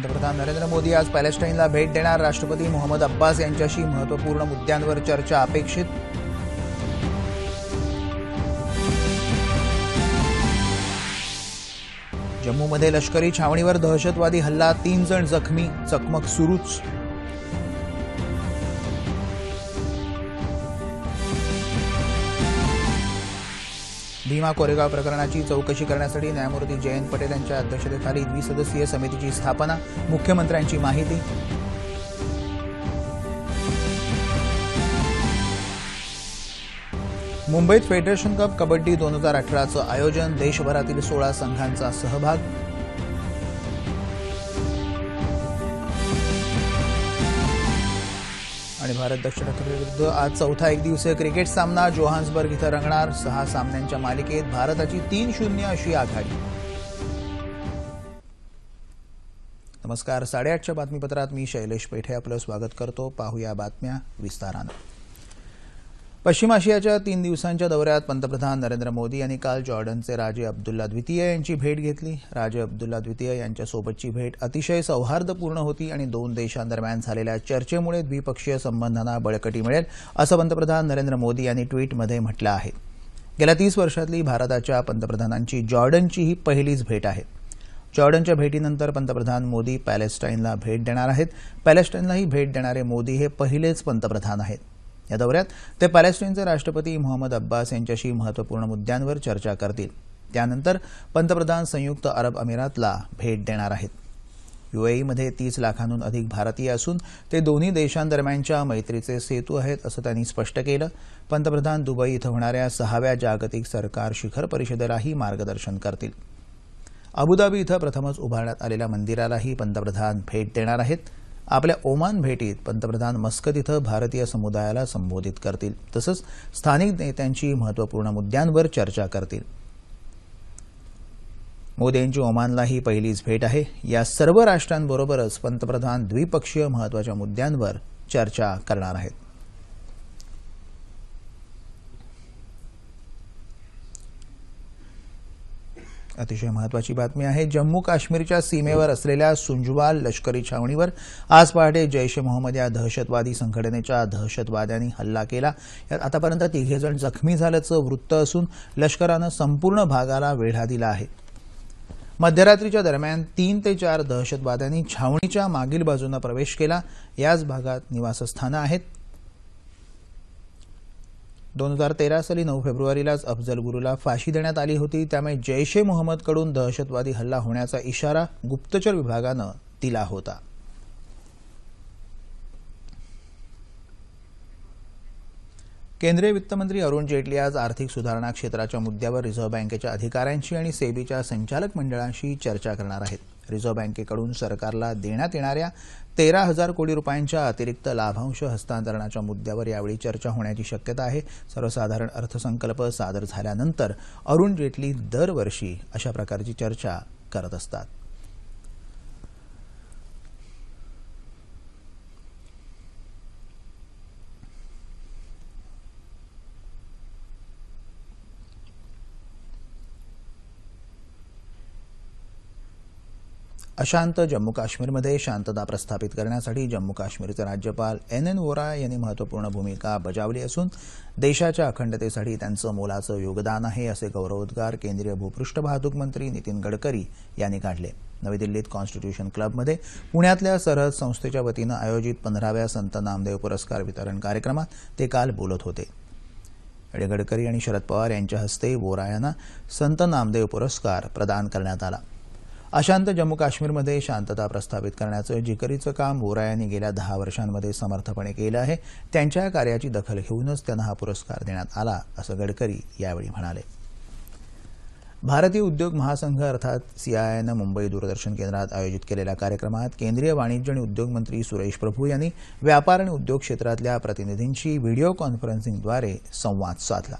पंतप्रधान नरेंद्र मोदी आज पॅलेस्टाईनला भेट देणार. राष्ट्रपती मोहम्मद अब्बास यांच्याशी महत्त्वपूर्ण मुद्द्यांवर चर्चा अपेक्षित. जम्मूमध्ये लष्करी छावणीवर दहशतवादी हल्ला तीन जण जखमी चकमक सुरूच. भीमा कोरेगाव प्रकरणाची चौकशी करण्यासाठी न्यायमूर्ती जयंत पटेल यांच्या अध्यक्षतेखाली द्विसदस्यीय समितीची स्थापना मुख्यमंत्र्यांची माहिती. मुंबईत फेडरेशन कप कबड्डी दोन हजार अठराचं आयोजन देशभरातील सोळा संघांचा सहभाग. भारत दक्षिण आफ्रिकेविरुद्ध आज चौथा एकदिवसीय क्रिकेट सामना. जोहान्सबर्ग इथं रंगणार. सहा सामन्यांच्या मालिकेत भारताची तीन शून्य अशी आघाडी. नमस्कार. साडेआठच्या बातमीपत्रात मी शैलेश पेठे आपलं स्वागत करतो. पाहूया बातम्या विस्तारानं. पश्चिम आशियाच्या तीन दिवसांच्या दौऱ्यात पंतप्रधान नरेंद्र मोदी यांनी काल जॉर्डनचे राजे अब्दुल्ला द्वितीय यांची भेट घेतली. राजे अब्दुल्ला द्वितीय यांच्यासोबतची भेट अतिशय सौहार्दपूर्ण होती आणि दोन देशांदरम्यान झालेल्या चर्चेमुळे द्विपक्षीय संबंधांना बळकटी मिळेल असं पंतप्रधान नरेंद्र मोदी यांनी ट्विटमध्ये म्हटलं आहे. गेल्या तीस वर्षातली भारताच्या पंतप्रधानांची जॉर्डनची ही पहिलीच भेट आहे. जॉर्डनच्या भेटीनंतर पंतप्रधान मोदी पॅलेस्टाईनला भेट देणार आहेत. पॅलेस्टाईनलाही भेट देणारे मोदी हे पहिलेच पंतप्रधान आहेत. या दौऱ्यात ते पॅलेस्टाईनचे राष्ट्रपती मोहम्मद अब्बास यांच्याशी महत्त्वपूर्ण मुद्द्यांवर चर्चा करतील. त्यानंतर पंतप्रधान संयुक्त अरब अमिरातला भेट देणार आहेत. युएईमध्ये तीस लाखांहून अधिक भारतीय असून ते दोन्ही देशांदरम्यानच्या मैत्रीचे सेतू आहेत असं त्यांनी स्पष्ट केलं. पंतप्रधान दुबई इथं होणाऱ्या सहाव्या जागतिक सरकार शिखर परिषदेलाही मार्गदर्शन करतील. अबुधाबी इथं प्रथमच उभारण्यात आलेल्या मंदिरालाही पंतप्रधान भेट देणार आहेत. आपल्या ओमान भेटीत पंतप्रधान मस्कत इथं भारतीय समुदायाला संबोधित करतील. तसंच स्थानिक नेत्यांची महत्त्वपूर्ण मुद्द्यांवर चर्चा करतील. मोदी यांची ओमानला ही पहिलीच भेट आहे. या सर्व राष्ट्रांबरोबरच पंतप्रधान द्विपक्षीय महत्त्वाच्या मुद्द्यांवर चर्चा करणार आहेत. अतिशय महत्वाची बातमी आहे. जम्मू काश्मीरच्या सीमेवर असलेल्या सुंजवाल लष्करी छावणीवर आज पहाटे जैश ए मोहम्मद या दहशतवादी संघटनेच्या दहशतवाद्यांनी हल्ला केला. यात आतापर्यंत तिघेजण जखमी झाल्याचं वृत्त असून लष्करानं संपूर्ण भागाला वेढा दिला आहे. मध्यरात्रीच्या दरम्यान तीन ते चार दहशतवाद्यांनी छावणीच्या मागील बाजूनं प्रवेश केला. याच भागात निवासस्थानं आहेत. दोन हजार तेरा साली नऊ फेब्रुवारीलाच अफजल गुरुला फाशी देण्यात आली होती. त्यामुळे जैश ए मोहम्मदकडून दहशतवादी हल्ला होण्याचा इशारा गुप्तचर विभागानं दिला होता. केंद्रीय वित्तमंत्री अरुण जेटली आज आर्थिक सुधारणा क्षेत्राच्या मुद्द्यावर रिझर्व्ह बँकेच्या अधिकाऱ्यांशी आणि सेबीच्या संचालक मंडळांशी चर्चा करणार आहेत. रिझर्व्ह बँकेकडून सरकारला देण्यात येणाऱ्या तेरा हजार कोटी रुपयांच्या अतिरिक्त लाभांश हस्तांतरणाच्या मुद्द्यावर यावेळी चर्चा होण्याची शक्यता आहे. सर्वसाधारण अर्थसंकल्प सादर झाल्यानंतर अरुण जेटली दरवर्षी अशा प्रकारची चर्चा करत असतात. अशांत जम्मू काश्मीरमध्ये शांतता प्रस्थापित करण्यासाठी जम्मू काश्मीरचे राज्यपाल एन एन वोरा यांनी महत्त्वपूर्ण भूमिका बजावली असून देशाच्या अखंडतेसाठी त्यांचं मोलाचं योगदान आहे असे गौरवोद्गार केंद्रीय भूपृष्ठ वाहतूक मंत्री नितीन गडकरी यांनी काढले. नवी दिल्लीत कॉन्स्टिट्यूशन क्लबमध्ये पुण्यातल्या सरहद संस्थेच्या वतीनं आयोजित पंधराव्या संत नामदेव पुरस्कार वितरण कार्यक्रमात ते काल बोलत होते. गडकरी आणि शरद पवार यांच्या हस्ते वोरा यांना संत नामदेव पुरस्कार प्रदान करण्यात आला. अशांत जम्मू काश्मीरमध्ये शांतता प्रस्थापित करण्याचं जिकरीचं काम वोरा यांनी गेल्या दहा वर्षांमध्ये समर्थपणे केलं आहे. त्यांच्या कार्याची दखल घेऊनच त्यांना हा पुरस्कार देण्यात आला असं गडकरी यावेळी म्हणाले. भारतीय उद्योग महासंघ अर्थात सीआयआयनं मुंबई दूरदर्शन केंद्रात आयोजित केलेल्या कार्यक्रमात केंद्रीय वाणिज्य आणि उद्योग मंत्री सुरेश प्रभू यांनी व्यापार आणि उद्योग क्षेत्रातल्या प्रतिनिधींशी व्हिडिओ कॉन्फरन्सिंगद्वारे संवाद साधला.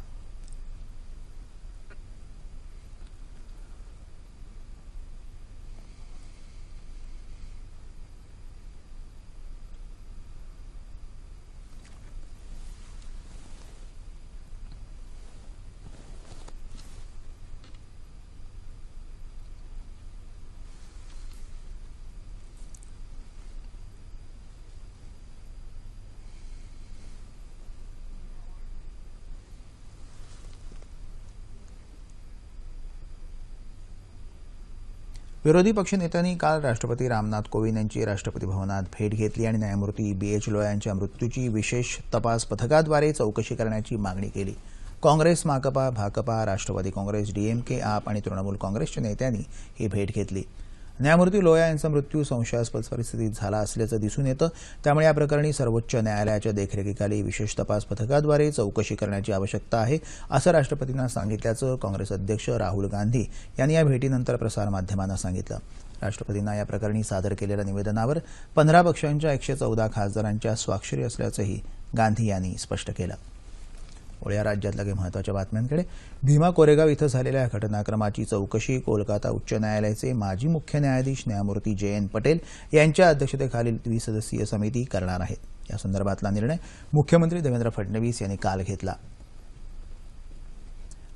विरोधी पक्षनेत्यांनी काल राष्ट्रपती रामनाथ कोविंद यांची राष्ट्रपती भवनात भेट घेतली आणि न्यायमूर्ती बी एच लोया यांच्या मृत्यूची विशेष तपास पथकाद्वारे चौकशी करण्याची मागणी केली. काँग्रेस माकपा भाकपा राष्ट्रवादी काँग्रेस डीएमके आप आणि तृणमूल काँग्रेसच्या नेत्यांनी ही भेट घेतली. न्यायमूर्ती लोया यांचा मृत्यू संशयास्पद परिस्थितीत झाला असल्याचं दिसून येतं. त्यामुळे या प्रकरणी सर्वोच्च न्यायालयाच्या देखरेखीखाली विशेष तपास पथकाद्वारे चौकशी करण्याची आवश्यकता आहे असं राष्ट्रपतींना सांगितल्याचं काँग्रेस अध्यक्ष राहुल गांधी यांनी या भेटीनंतर प्रसारमाध्यमांना सांगितलं. राष्ट्रपतींना या प्रकरणी सादर केलेल्या निवेदनावर पंधरा पक्षांच्या एकशे चौदा खासदारांच्या स्वाक्षरी असल्याचंही गांधी यांनी स्पष्ट केलं. या राज्यातल्या काही महत्त्वाच्या बातम्यांकडे. भीमा कोरेगाव इथं झालेल्या घटनाक्रमाची चौकशी कोलकाता उच्च न्यायालयाचे माजी मुख्य न्यायाधीश न्यायमूर्ती जे एन पटेल यांच्या अध्यक्षतेखालील द्विसदस्यीय समिती करणार आहे. या संदर्भातला निर्णय मुख्यमंत्री देवेंद्र फडणवीस यांनी काल घेतला.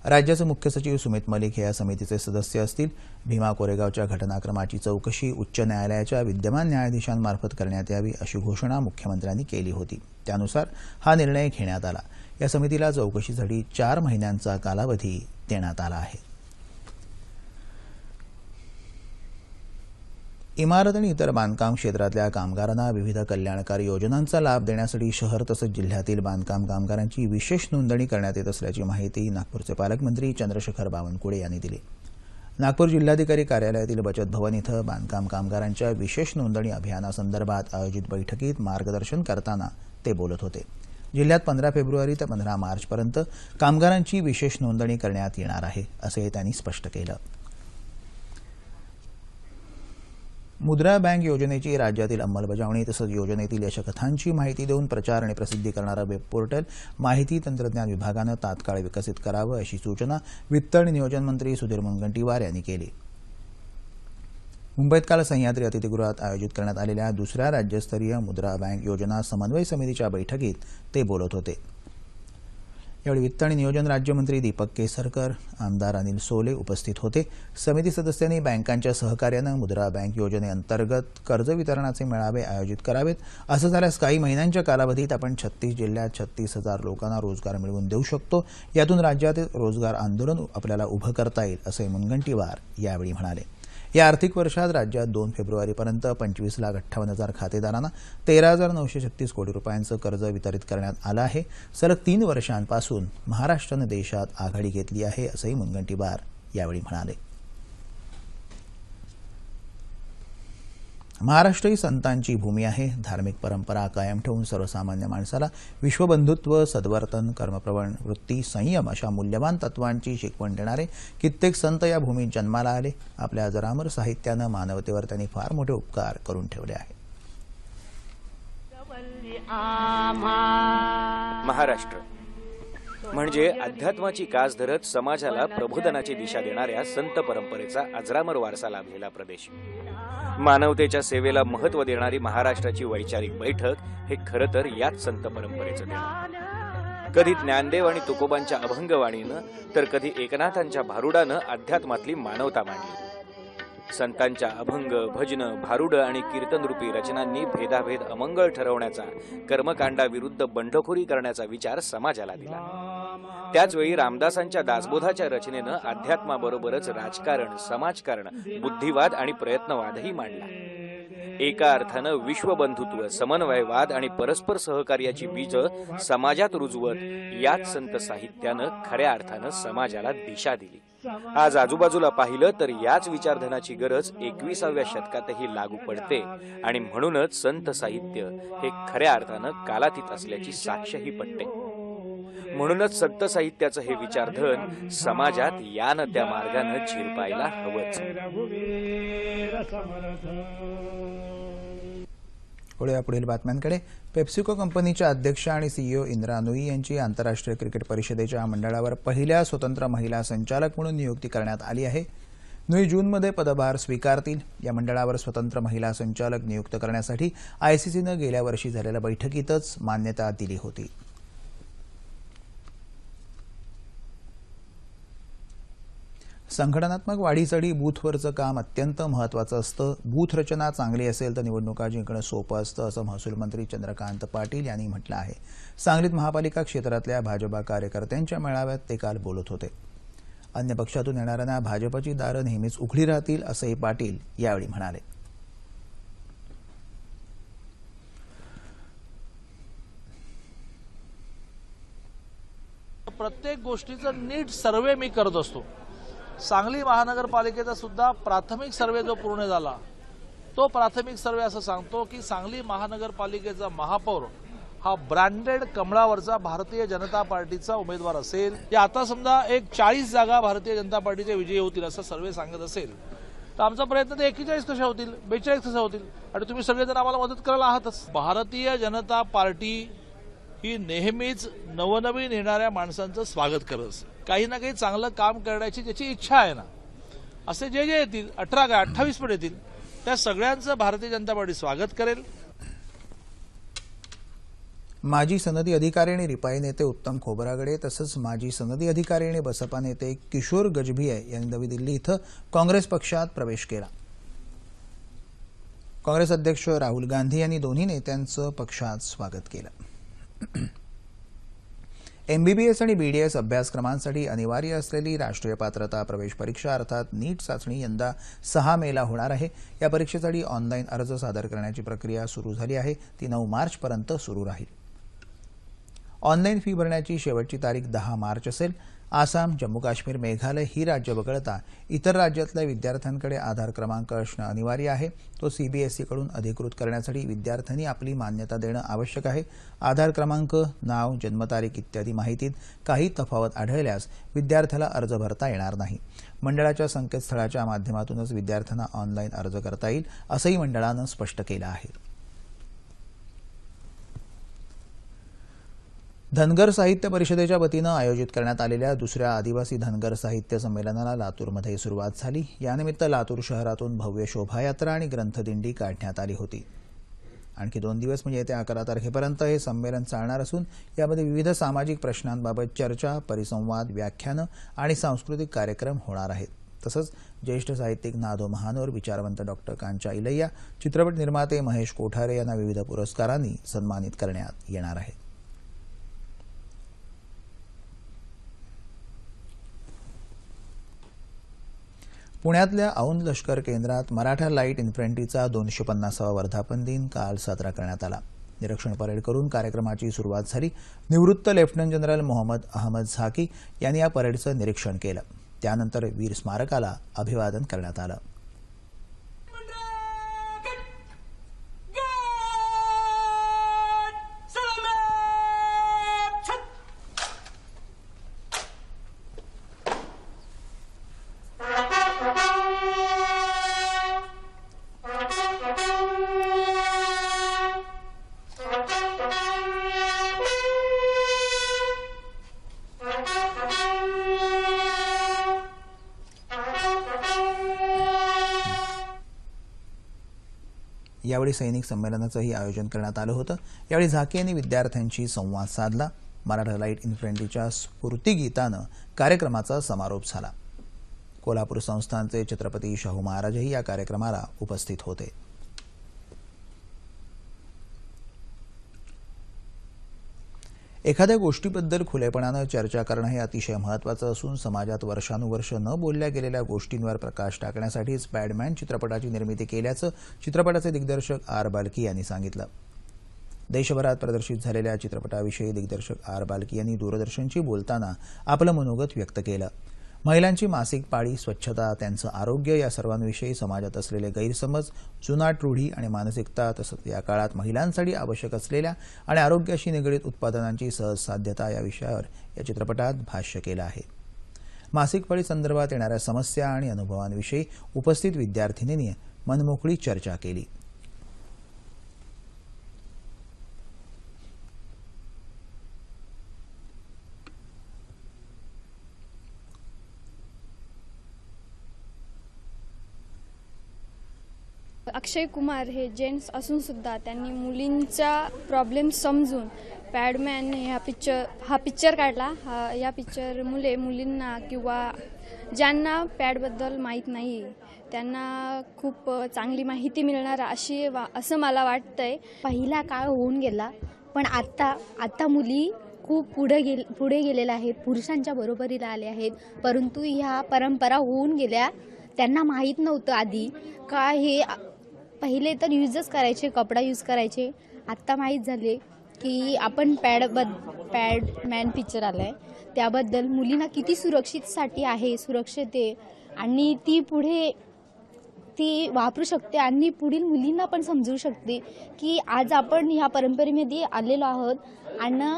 राज्याचे मुख्य सचिव सुमित मलिक हे या समितीचे सदस्य असतील. भीमा कोरेगावच्या घटनाक्रमाची चौकशी उच्च न्यायालयाच्या विद्यमान न्यायाधीशांमार्फत करण्यात यावी अशी घोषणा मुख्यमंत्र्यांनी केली होती. त्यानुसार हा निर्णय घेण्यात आला. या समितीला चौकशीसाठी चार महिन्यांचा कालावधी देण्यात आला आहे. इमारत आणि इतर बांधकाम क्षेत्रातल्या कामगारांना विविध कल्याणकारी योजनांचा लाभ देण्यासाठी शहर तसंच जिल्ह्यातील बांधकाम कामगारांची विशेष नोंदणी करण्यात येत असल्याची माहिती नागपूरचे पालकमंत्री चंद्रशेखर बावनकुळे यांनी दिली. नागपूर जिल्हाधिकारी कार्यालयातील बचत भवन इथं बांधकाम कामगारांच्या विशेष नोंदणी अभियानासंदर्भात आयोजित बैठकीत मार्गदर्शन करताना ते बोलत होते. जिल्ह्यात पंधरा फेब्रुवारी ते पंधरा मार्चपर्यंत कामगारांची विशेष नोंदणी करण्यात येणार आहे असंही त्यांनी स्पष्ट केलं. मुद्रा बँक योजनेची राज्यातील अंमलबजावणी तसंच योजनेतील यशकथांची माहिती देऊन प्रचार आणि प्रसिद्धी करणारं वेब पोर्टल माहिती तंत्रज्ञान विभागानं तात्काळ विकसित करावं अशी सूचना वित्त आणि नियोजन मंत्री सुधीर मुनगंटीवार यांनी केली. मुंबईत काल सह्याद्री अतिथीगृहात आयोजित करण्यात आलेल्या दुसऱ्या राज्यस्तरीय मुद्रा बँक योजना समन्वय समितीच्या बैठकीत ते बोलत होते. यावेळी वित्त आणि नियोजन राज्यमंत्री दीपक केसरकर आमदार अनिल सोले उपस्थित होते. समिती सदस्यांनी बँकांच्या सहकार्यानं मुद्रा बँक योजनेअंतर्गत कर्ज वितरणाचे मेळावे आयोजित करावेत. असं झाल्यास काही महिन्यांच्या कालावधीत आपण छत्तीस जिल्ह्यात छत्तीस हजार लोकांना रोजगार मिळवून देऊ शकतो. यातून राज्यात रोजगार आंदोलन आपल्याला उभं करता येईल असे मुनगंटीवार यावेळी म्हणाले. या आर्थिक वर्षात राज्यात दोन फेब्रुवारीपर्यंत पंचवीस लाख अठ्ठावन्न हजार खातेदारांना तेरा हजार नऊशे छत्तीस कोटी रुपयांचं कर्ज वितरित करण्यात आलं आहे. सलग तीन वर्षांपासून महाराष्ट्रानं देशात आघाडी घेतली आहे असंही मुनगंटीवार यावेळी म्हणाले. महाराष्ट्र ही संतांची भूमी आहे. धार्मिक परंपरा कायम ठेवून सर्वसामान्य माणसाला विश्वबंधुत्व सद्वर्तन कर्मप्रवण वृत्ती संयम अशा मूल्यवान तत्वांची शिकवण देणारे कित्येक संत या भूमीत जन्माला आले. आपल्या अजरामर साहित्यानं मानवतेवर त्यांनी फार मोठे उपकार करून ठेवले आहेत. महाराष्ट्र. म्हणजे अध्यात्माची कास धरत समाजाला प्रबोधनाची दिशा देणाऱ्या संत परंपरेचा अजरामर वारसा लाभलेला प्रदेश. मानवतेच्या सेवेला महत्त्व देणारी महाराष्ट्राची वैचारिक बैठक हे खरं तर याच संत परंपरेचं देणं कधी ज्ञानदेव आणि तुकोबांच्या अभंगवाणीनं तर कधी एकनाथांच्या भारुडानं अध्यात्मातली मानवता मांडली. संतांच्या अभंग भजन भारुड आणि कीर्तनरूपी रचनांनी भेदाभेद अमंगळ ठरवण्याचा कर्मकांडाविरुद्ध बंडखोरी करण्याचा विचार समाजाला दिला. त्याचवेळी रामदासांच्या दासबोधाच्या रचनेनं अध्यात्माबरोबरच राजकारण समाजकारण बुद्धिवाद आणि प्रयत्नवादही मांडला. एका अर्थानं विश्वबंधुत्व समन्वयवाद आणि परस्पर सहकार्याची बीज समाजात रुजवत याच संत साहित्यानं खऱ्या अर्थानं समाजाला दिशा दिली. आज आजूबाजूला पाहिलं तर याच विचारधनाची गरज एकविसाव्या शतकातही लागू पडते. आणि म्हणूनच संत साहित्य हे खऱ्या अर्थानं कालातीत असल्याची साक्षही पडते म्हणूनच संत साहित्याचं हे विचारधन समाजात यानं त्या मार्गानं झिरपायला हवंच. पुढे पुढील बातम्यांकडे. पेप्सिको कंपनीच्या अध्यक्ष आणि सीईओ इंदिरा नुई यांची आंतरराष्ट्रीय क्रिकेट परिषदेच्या मंडळावर पहिल्या स्वतंत्र महिला संचालक म्हणून नियुक्ती करण्यात आली आहे. नुई जूनमध्ये पदभार स्वीकारतील. या मंडळावर स्वतंत्र महिला संचालक नियुक्त करण्यासाठी आयसीसीनं गेल्या वर्षी झालेल्या बैठकीतच मान्यता दिली होती. संघटनात्मक वाढीसाठी बूथवरचं काम अत्यंत महत्वाचं असतं. बूथ रचना चांगली असेल तर निवडणुका जिंकणं सोपं असतं असं महसूल मंत्री चंद्रकांत पाटील यांनी म्हटलं आहे. सांगलीत महापालिका क्षेत्रातल्या भाजपा कार्यकर्त्यांच्या मेळाव्यात ते काल बोलत होते. अन्य पक्षातून येणाऱ्यांना भाजपची दारं नेहमीच उघडी राहतील असंही पाटील यावेळी म्हणाले. प्रत्येक गोष्टीचं नीट सर्वे मी करत असतो. सांगली महानगरपालिकेचा सुद्धा प्राथमिक सर्वे जो पूर्ण झाला तो प्राथमिक सर्वे असं सांगतो की सांगली महानगरपालिकेचा महापौर हा ब्रँडेड कमळावरचा भारतीय जनता पार्टीचा उमेदवार असेल. या आता समजा एक चाळीस जागा भारतीय जनता पार्टीचे विजयी होतील असं सर्वे सांगत असेल. तर आमचा प्रयत्न ते एकेचाळीस कशा होतील बेचाळीस कशा होतील? आणि तुम्ही सगळेजण आम्हाला मदत करायला आहातच. भारतीय जनता पार्टी ही नेहमीच नवनवीन येणाऱ्या माणसांचं स्वागत करत असेल. काही ना काही चांगलं काम करण्याची ज्याची इच्छा आहे ना. असे जे जे येतील अठरा काय अठ्ठावीस पण येतील त्या सगळ्यांचं भारतीय जनता पार्टी स्वागत करेल. माजी सनदी अधिकारी आणि रिपाई नेते उत्तम खोबरागडे तसंच माजी सनदी अधिकारी आणि बसपा नेते किशोर गजभिये यांनी नवी दिल्ली इथं काँग्रेस पक्षात प्रवेश केला. काँग्रेस अध्यक्ष राहुल गांधी यांनी दोन्ही नेत्यांचं पक्षात स्वागत केलं. एमबीबीएस आणि बीडीएस अभ्यासक्रमांसाठी अनिवार्य असलेली राष्ट्रीय पात्रता प्रवेश परीक्षा अर्थात नीट चाचणी यंदा सहा मेला होणार आहे. या परीक्षेसाठी ऑनलाईन अर्ज सादर करण्याची प्रक्रिया सुरू झाली आहे. ती नऊ मार्चपर्यंत सुरू राहील. ऑनलाईन फी भरण्याची शेवटची तारीख दहा मार्च असेल. आसाम जम्मू काश्मीर मेघालय ही राज्य वगळता इतर राज्यातल्या विद्यार्थ्यांकडे आधार क्रमांक असणं अनिवार्य आहे. तो सीबीएसईकडून अधिकृत करण्यासाठी विद्यार्थ्यांनी आपली मान्यता देणं आवश्यक आहे. आधार क्रमांक नाव जन्मतारीख इत्यादी माहितीत काही तफावत आढळल्यास विद्यार्थ्याला अर्ज भरता येणार नाही. मंडळाच्या संकेतस्थळाच्या माध्यमातूनच विद्यार्थ्यांना ऑनलाईन अर्ज करता येईल असंही मंडळानं स्पष्ट केलं आहे. धनगर साहित्य परिषदेच्या वतीनं आयोजित करण्यात आलेल्या दुसऱ्या आदिवासी धनगर साहित्य संमेलनाला लातूरमध्ये सुरुवात झाली. यानिमित्त लातूर शहरातून भव्य शोभायात्रा आणि ग्रंथदिंडी काढण्यात आली होती. आणखी दोन दिवस म्हणजे येत्या अकरा तारखेपर्यंत हे संमेलन चालणार असून यामध्ये विविध सामाजिक प्रश्नांबाबत चर्चा परिसंवाद व्याख्यानं आणि सांस्कृतिक कार्यक्रम होणार आहेत. तसंच ज्येष्ठ साहित्यिक नादो महानोर विचारवंत डॉक्टर कांचा इलैया चित्रपट निर्माते महेश कोठारे यांना विविध पुरस्कारांनी सन्मानित करण्यात येणार आहेत. पुण्यातल्या औंध लष्कर केंद्रात मराठा लाइट इन्फंट्रीचा दोनशे पन्नासावा वर्धापन दिन काल साजरा करण्यात आला. निरीक्षण परेड करून कार्यक्रमाची सुरुवात झाली. निवृत्त लेफ्टनंट जनरल मोहम्मद अहमद झाकी यांनी या परेडचं निरीक्षण केलं. त्यानंतर वीर स्मारकाला अभिवादन करण्यात आलं. यावेळी सैनिक संमेलनाचंही आयोजन करण्यात आलं होतं. यावेळी झाके यांनी विद्यार्थ्यांशी संवाद साधला. मराठा लाइट इन्फंट्रीच्या स्फूर्तीगीतानं कार्यक्रमाचा समारोप झाला. कोल्हापूर संस्थानचे छत्रपती शाहू महाराजही या कार्यक्रमाला उपस्थित होते. एखाद्या गोष्टीबद्दल खुलेपणानं चर्चा करणं हे अतिशय महत्त्वाचं असून समाजात वर्षानुवर्ष न बोलल्या गेलेल्या गोष्टींवर प्रकाश टाकण्यासाठीच पॅडमॅन चित्रपटाची निर्मिती केल्याचं चित्रपटाचे दिग्दर्शक आर बालकी यांनी सांगितलं. देशभरात प्रदर्शित झालेल्या चित्रपटाविषयी दिग्दर्शक आर बालकी यांनी दूरदर्शनशी बोलताना आपलं मनोगत व्यक्त केलं. महिलांची मासिक पाळी स्वच्छता त्यांचं आरोग्य या सर्वांविषयी समाजात असलेले गैरसमज जुनाट रूढी आणि मानसिकता तसंच या काळात महिलांसाठी आवश्यक असलेल्या आणि आरोग्याशी निगडीत उत्पादनांची सहज साध्यता या विषयावर या चित्रपटात भाष्य केलं आहे. मासिक पाळी संदर्भात येणाऱ्या समस्या आणि अनुभवांविषयी उपस्थित विद्यार्थिनींनी मनमोकळी चर्चा केली. अक्षय कुमार हे जेंट्स असून सुद्धा त्यांनी मुलींचा प्रॉब्लेम समजून पॅडमॅन ह्या पिक्चर हा पिक्चर काढला. हा या पिक्चर मुले मुलींना किंवा ज्यांना पॅडबद्दल माहीत नाही त्यांना खूप चांगली माहिती मिळणार अशी वा असं मला वाटतंय. पहिला काळ होऊन गेला पण आत्ता आता मुली खूप पुढे गेल पुढे गेलेल्या आहेत. पुरुषांच्या बरोबरीला आले आहेत. परंतु ह्या परंपरा होऊन गेल्या. त्यांना माहीत नव्हतं आधी. का हे पहिले तर यूजच करायचे कपडा यूज करायचे. आत्ता माहीत झाले की आपण पॅड बद पॅड मॅन पिक्चर आलं आहे त्याबद्दल मुलींना किती सुरक्षितसाठी आहे सुरक्षित आणि ती पुढे ती वापरू शकते आणि पुढील मुलींना पण समजू शकते की आज आपण ह्या परंपरेमध्ये आलेलो आहोत आणि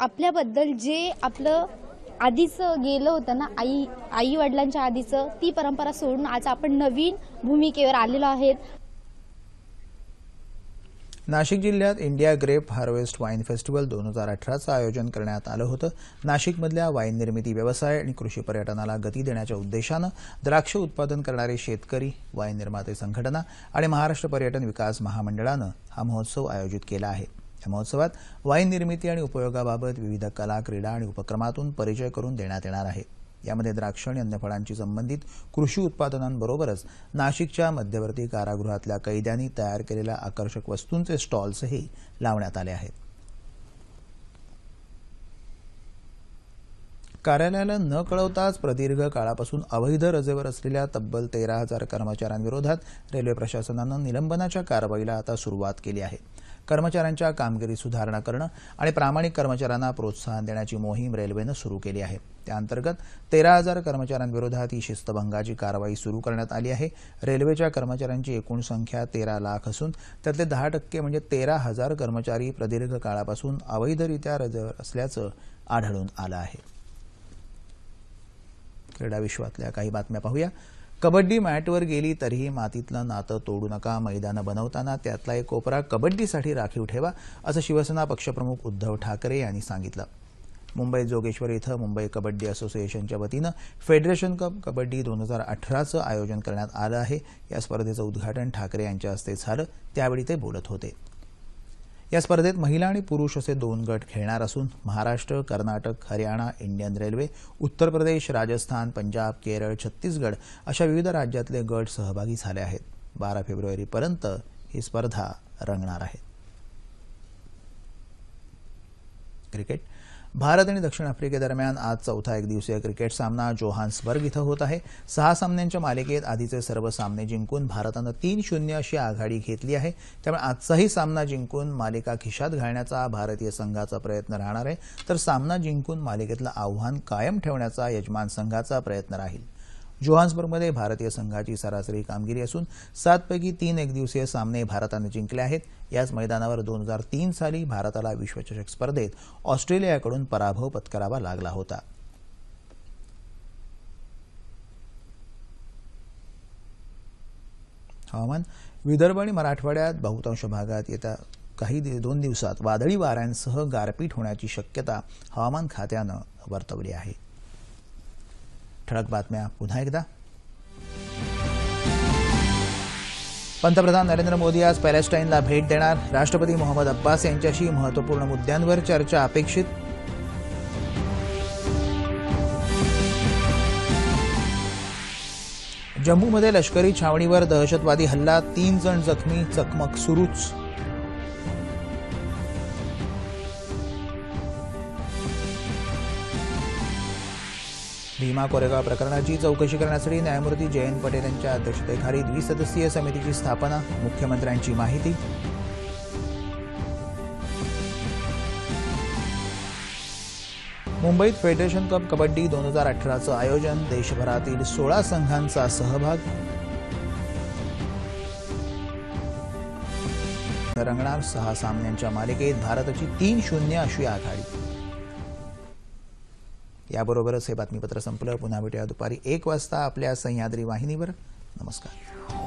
आपल्याबद्दल जे आपलं आधीचं गेलं होतं ना आई आई वडिलांच्या आधीचं ती परंपरा सोडून आज आपण नवीन भूमिकेवर आलेलो आहेत. नाशिक जिल्ह्यात India grape harvest wine festival दोन हजार अठराचं आयोजन करण्यात आलं होतं. नाशिकमधल्या वाईन निर्मिती व्यवसाय आणि कृषी पर्यटनाला गती देण्याच्या उद्देशानं द्राक्ष उत्पादन करणारे शेतकरी वाईन निर्माते संघटना आणि महाराष्ट्र पर्यटन विकास महामंडळानं हा महोत्सव आयोजित केला आहे. या महोत्सवात वाईन निर्मिती आणि उपयोगाबाबत विविध कला क्रीडा आणि उपक्रमातून परिचय करून देण्यात येणार आहे. यामध्ये द्राक्ष आणि अन्य फळांशी संबंधित कृषी उत्पादनांबरोबरच नाशिकच्या मध्यवर्ती कारागृहातल्या कैद्यांनी तयार केलेल्या आकर्षक वस्तूंचे स्टॉल्सही लावण्यात आले आहेत. कार्यालयाला न कळवताच प्रदीर्घ काळापासून अवैध रजेवर असलेल्या तब्बल तेरा हजार कर्मचाऱ्यांविरोधात रेल्वे प्रशासनानं निलंबनाच्या कारवाईला आता सुरुवात केली आहे. कर्मचाऱ्यांच्या कामगिरी सुधारणा करणं आणि प्रामाणिक कर्मचाऱ्यांना प्रोत्साहन देण्याची मोहीम रेल्वेनं सुरू केली आहे. त्याअंतर्गत तेरा हजार कर्मचाऱ्यांविरोधात ही शिस्तभंगाची कारवाई सुरू करण्यात आली आहे. रेल्वेच्या कर्मचाऱ्यांची एकूण संख्या तेरा लाख असून त्यातले दहा टक्के म्हणजे तेरा हजार कर्मचारी प्रदीर्घ काळापासून अवैधरित्या रजेवर असल्याचं आढळून आलं आहे. क्रीडा विश्वातल्या काही बातम्या पाहूया. कबड्डी मॅटवर गेली तरीही मातीतलं नातं तोडू नका मैदानं बनवताना त्यातला एक कोपरा कबड्डीसाठी राखीव ठेवा असं शिवसेना पक्षप्रमुख उद्धव ठाकरे यांनी सांगितलं. मुंबईत जोगेश्वर इथं मुंबई कबड्डी असोसिएशनच्या वतीनं फेडरेशन कप कबड्डी दोन हजार अठराचं आयोजन करण्यात आलं आहे. या स्पर्धेचं उद्घाटन ठाकरे यांच्या हस्ते झालं. त्यावेळी ते बोलत होते. या स्पर्धेत महिला आणि पुरुष असे दोन गट खेळणार असून महाराष्ट्र कर्नाटक हरियाणा इंडियन रेल्वे उत्तर प्रदेश राजस्थान पंजाब केरळ छत्तीसगड अशा विविध राज्यातले गट सहभागी झाले आहेत. बारा फेब्रुवारीपर्यंत ही स्पर्धा रंगणार आहे. क्रिकेट भारत आणि दक्षिण आफ्रिकेदरम्यान आज चौथा एकदिवसीय क्रिकेट सामना जोहान्सबर्ग इथं होत आहे. सहा सामन्यांच्या मालिकेत आधीचे सर्व सामने जिंकून भारतानं तीन शून्य अशी आघाडी घेतली आहे. त्यामुळे आजचाही सामना जिंकून मालिका खिशात घालण्याचा भारतीय संघाचा प्रयत्न राहणार आहे. तर सामना जिंकून मालिकेतलं आव्हान कायम ठेवण्याचा यजमान संघाचा प्रयत्न राहील. जोहान्सबर्गमध्ये भारतीय संघाची सरासरी कामगिरी असून सातपैकी तीन एकदिवसीय सामने भारतानं जिंकले आहेत. याच मैदानावर दोन हजार तीन साली भारताला विश्वचषक स्पर्धेत ऑस्ट्रेलियाकडून पराभव पत्करावा लागला होता. हवामान विदर्भ आणि मराठवाड्यात बहुतांश भागात येत्या काही दोन दिवसात वादळी वाऱ्यांसह गारपीट होण्याची शक्यता हवामान खात्यानं वर्तवली आहे. ठळक बातम्या पुन्हा एकदा. पंतप्रधान नरेंद्र मोदी आज पॅलेस्टाईनला भेट देणार. राष्ट्रपती मोहम्मद अब्बास यांच्याशी महत्त्वपूर्ण मुद्द्यांवर चर्चा अपेक्षित. जम्मूमध्ये लष्करी छावणीवर दहशतवादी हल्ला तीन जण जखमी चकमक सुरूच. भीमा कोरेगाव प्रकरणाची चौकशी करण्यासाठी न्यायमूर्ती जयंत पटेल यांच्या अध्यक्षतेखाली द्विसदस्यीय समितीची स्थापना मुख्यमंत्र्यांची माहिती. मुंबईत फेडरेशन कप कबड्डी दोन हजार अठराचं आयोजन देशभरातील सोळा संघांचा सहभाग. रंगणार सहा सामन्यांच्या मालिकेत भारताची तीन शून्य अशी आघाडी. याबरोबरच हे बातमीपत्र संपलं. पुन्हा भेटूया दुपारी एक वाजता आपल्या सह्याद्री वाहिनीवर. नमस्कार.